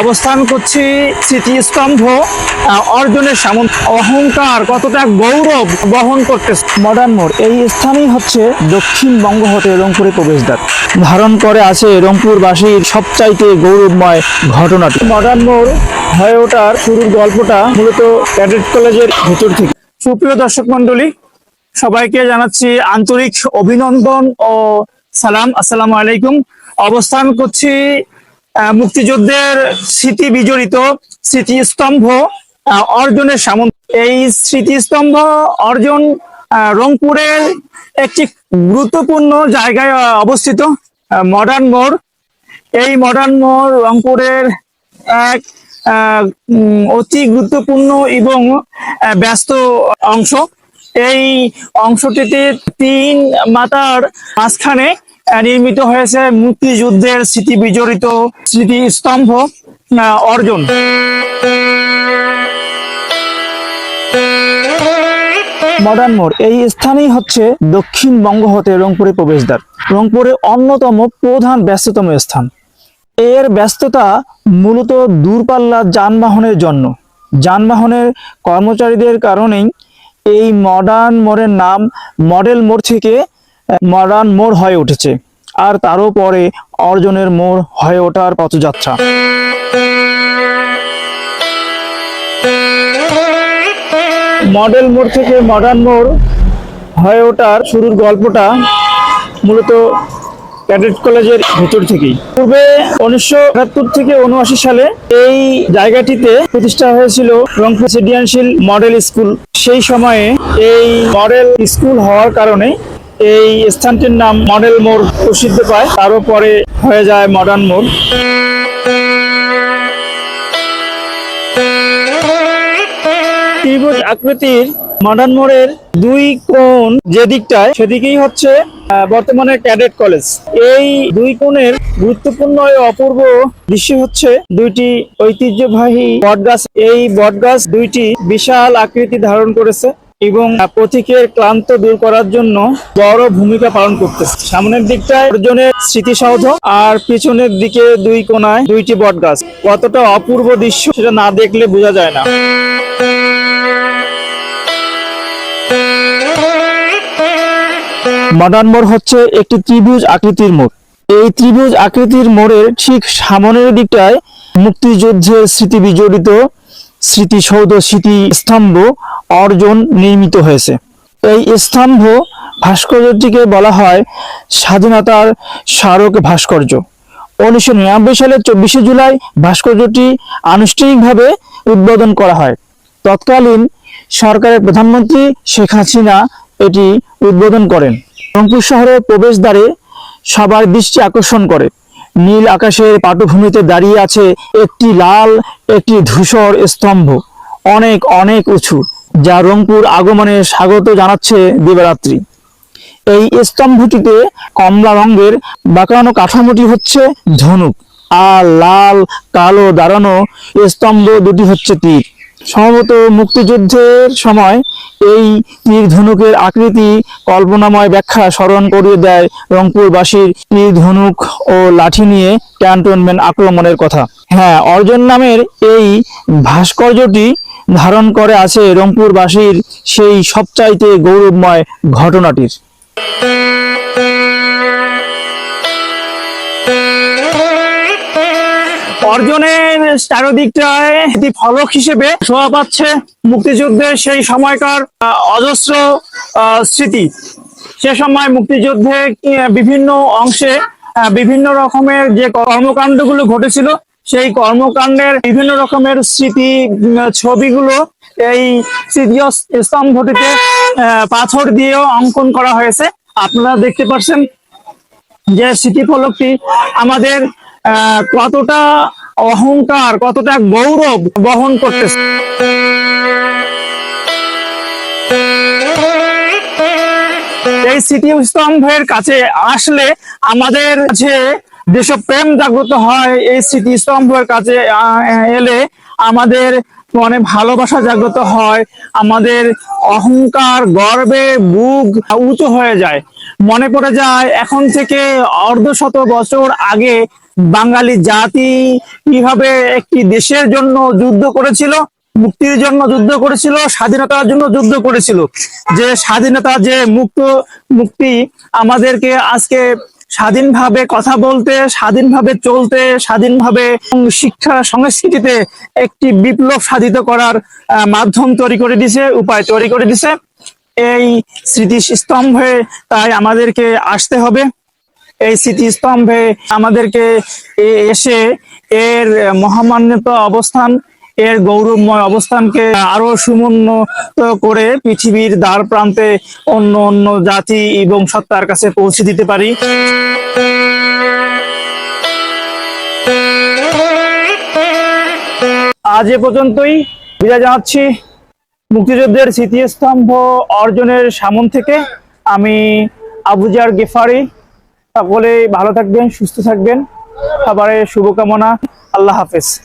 অবস্থান করছি স্মৃতিস্তম্ভ অর্জনের সামন্ত। অহংকার, কতটা গৌরব বহন করতেছে। মডার্ন মোড়, এই স্থানই হচ্ছে দক্ষিণবঙ্গ হতে রংপুরে প্রবেশদ্বার। ধারণ করে আছে রংপুরবাসীর সবচাইতে গৌরবময় ঘটনাটি। মডার্ন মোড় হয়ে ওঠার শুরুর গল্পটা মূলত ক্যাডেট কলেজের ভেতর থেকে। সুপ্রিয় দর্শক মন্ডলী সবাইকে জানাচ্ছি আন্তরিক অভিনন্দন ও সালাম। আসসালামু আলাইকুম। অবস্থান করছি মুক্তিযুদ্ধের স্মৃতি বিজড়িত স্মৃতিস্তম্ভ অর্জনের সামন্ত এই স্মৃতিস্তম্ভ অর্জন রংপুরের একটি গুরুত্বপূর্ণ জায়গায় অবস্থিত মডার্ন মোড়। এই মডার্ন মোড় রংপুরের এক অতি গুরুত্বপূর্ণ এবং ব্যস্ত অংশ। এই অংশটিতে তিন মাতার মাঝখানে নির্মিত হয়েছে মুক্তিযুদ্ধের স্মৃতি বিজড়িত স্মৃতিস্তম্ভ অর্জন। মডার্ন মোড়, এই স্থানেই হচ্ছে দক্ষিণবঙ্গ হতে রংপুরে প্রবেশদ্বার। রংপুরের অন্যতম প্রধান ব্যস্ততম স্থান। এর ব্যস্ততা মূলত দূরপাল্লা যানবাহনের জন্য। যানবাহনের কর্মচারীদের কারণেই এই মডার্ন মোড়ের নাম মডেল মোড় থেকে মডার্ন মোড় হয়ে উঠেছে। আর তারও পরে অর্জনের মোড় হয়ে ওঠার পথযাত্রা। মডেল মোড় থেকে মডার্ন মোড় হয়ে ওঠার শুরুর গল্পটা মূলত ক্যাডেট কলেজের ভেতর থেকেই। পূর্বে উনিশশো একাত্তর থেকে উনআশি সালে এই জায়গাটিতে প্রতিষ্ঠা হয়েছিল রংপুর রেসিডেন্সিয়াল মডেল স্কুল। সেই সময়ে এই মডেল স্কুল হওয়ার কারণে এই স্থানটির নাম মডেল মোড় প্রসিদ্ধ পায়। তারও পরে হয়ে যায় মডার্ন মোড়। ত্রিভুজ আকৃতির মডার্ন মোড়ের দুই কোণ যে দিকটায়, সেদিকেই হচ্ছে বর্তমানে ক্যাডেট কলেজ। এই দুই কোণের গুরুত্বপূর্ণ অপূর্ব দৃশ্য হচ্ছে দুইটি ঐতিহ্যবাহী বটগাছ। এই বটগাছ দুইটি বিশাল আকৃতি ধারণ করেছে। এবং পথিকের ক্লান্ত দূর করার জন্য বড় ভূমিকা পালন করতেছে। সামনের দিকটায় অর্জনের স্মৃতিসৌধ আর পিছনের দিকে দুই কোণায় দুইটি বটগাছ। কতটা অপূর্ব দৃশ্য সেটা না দেখলে বোঝা যায় না। মডার্ন মোড় হচ্ছে একটি ত্রিভুজ আকৃতির মোড়। এই ত্রিভুজ আকৃতির মোড়ের ঠিক সামনের দিকটায় মুক্তিযুদ্ধের স্মৃতি বিজড়িত স্মৃতিসৌধ স্মৃতি স্তম্ভ অর্জন নির্মিত হয়েছে। এই স্তম্ভ ভাস্কর্যটিকে বলা হয় স্বাধীনতার স্মারক ভাস্কর্য। উনিশশো নিরানব্বই সালের চব্বিশে জুলাই ভাস্কর্যটি আনুষ্ঠানিকভাবে উদ্বোধন করা হয়। তৎকালীন সরকারের প্রধানমন্ত্রী শেখ হাসিনা এটি উদ্বোধন করেন। রংপুর শহরের প্রবেশদ্বারে সবার দৃষ্টি আকর্ষণ করে। নীল আকাশের পাটভূমিতে দাঁড়িয়ে আছে একটি লাল, একটি ধূসর স্তম্ভ। অনেক অনেক উঁচু, যা রংপুর আগমনে স্বাগত জানাচ্ছে দিবারাত্রি। এই স্তম্ভটিতে কমলা রঙের বাঁকানো কাঠামোটি হচ্ছে ধনুক আর লাল, কালো দাঁড়ানো স্তম্ভ দুটি হচ্ছে তীর। সম্ভবত মুক্তিযুদ্ধের সময় এই তীর ধনুকের আকৃতি কল্পনাময় ব্যাখ্যা স্মরণ করিয়ে দেয় রংপুরবাসীর তীর ধনুক ও লাঠি নিয়ে ক্যান্টনমেন্ট আক্রমণের কথা। হ্যাঁ অর্জন নামের এই ভাস্কর্যটি ধারণ করে আছে রংপুরবাসীর সেই সবচাইতে গৌরবময় ঘটনাটির। অর্জনের চারদিকটায় ফলক হিসেবে শোভা পাচ্ছে মুক্তিযুদ্ধের সেই সময়কার অজস্র স্মৃতি। সে সময় মুক্তিযুদ্ধে বিভিন্ন অংশে বিভিন্ন রকমের যে কর্মকাণ্ডগুলো ঘটেছিল, সেই কর্মকাণ্ডের বিভিন্ন রকমের স্মৃতি ছবিগুলো এই স্মৃতি স্তম্ভটিতে পাথর দিয়েও অঙ্কন করা হয়েছে। আপনারা দেখতে পাচ্ছেন যে স্মৃতি ফলকটি আমাদের কতটা অহংকার, কতটা গৌরব বহন করতেছে। এই স্মৃতি স্তম্ভের কাছে আসলে আমাদের যে যেসব প্রেম জাগ্রত হয়, এই স্মৃতি স্তম্ভের কাছে এলে আমাদের মনে ভালোবাসা জাগ্রত হয়, আমাদের অহংকার, গর্বে বুক উঁচু হয়ে যায়। মনে পড়ে যায়, এখন থেকে অর্ধ শত বছর আগে বাঙালি জাতি কীভাবে একটি দেশের জন্য যুদ্ধ করেছিল, মুক্তির জন্য যুদ্ধ করেছিল, স্বাধীনতার জন্য যুদ্ধ করেছিল? যে স্বাধীনতা, যে মুক্ত, মুক্তি আমাদেরকে আজকে স্বাধীনভাবে কথা বলতে, স্বাধীনভাবে চলতে, স্বাধীনভাবে শিক্ষা সংস্কৃতিতে একটি বিপ্লব সাধিত করার মাধ্যম তৈরি করে দিছে, উপায় তৈরি করে দিছে। এই স্মৃতিস্তম্ভে তাই আমাদেরকে আসতে হবে। এই স্মৃতিস্তম্ভে আমাদেরকে এসে এর মহামান্যত অবস্থান, এর গৌরবময় অবস্থানকে আরও সুমুন্নত করে পৃথিবীর দ্বার প্রান্তে অন্য অন্য জাতি এবং সত্তার কাছে পৌঁছে দিতে পারি। আজ এ পর্যন্তই বিদায় জানাচ্ছি। মুক্তিযুদ্ধের স্মৃতিস্তম্ভ অর্জনের সামন থেকে আমি আবুজার গেফারি সকলে ভালো থাকবেন সুস্থ থাকবেন। সবারের শুভকামনা। আল্লাহ হাফেজ।